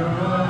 ร้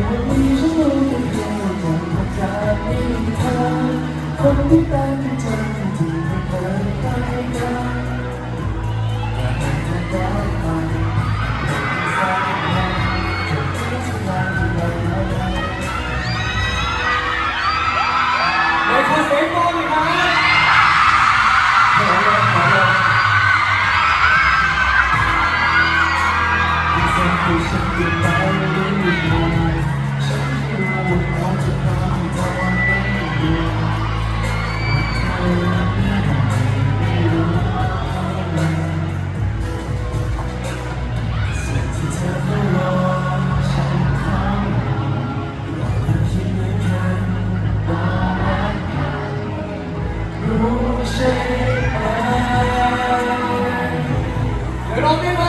วันนี้ฉันรู้เป็นเพียงว่าคนรักกันมีเธอคนที่เป็นเธอที่ไม่เคยได้กันแต่หากเธอได้ฟังสักวันจะคิดถึงวันที่เราได้ในคอนเสิร์ตโตเลยครับขอร้องขอร้องที่ฉันคือฉันยัง เดี๋ยวร้องได้ไหม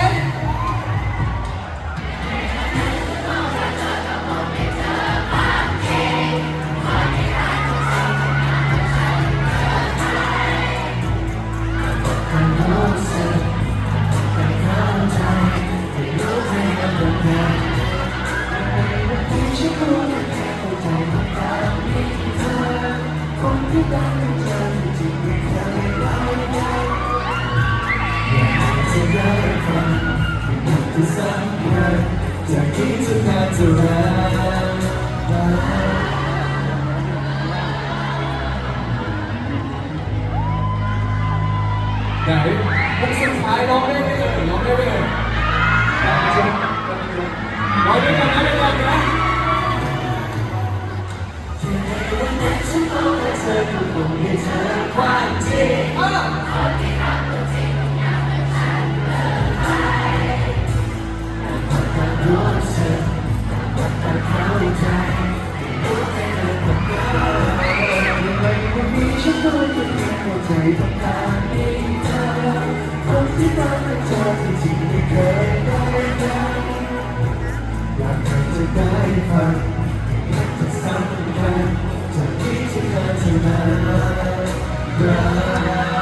ไหนมุกสุดท้ายร้องได้ไหมเอ่ยร้องได้ไหมเอ่ยร้องด้วยกันนะด้วยกันนะวันนั้นฉันรู้ว่าเธอคือคนที่เธอความจริง เข้าใจต้องการมีเธอคนที่รักเธอที่จริงไม่เคยได้กันอยากให้เธอได้ฟังอยากจะสัมผัสจากที่ที่เธอที่มารัก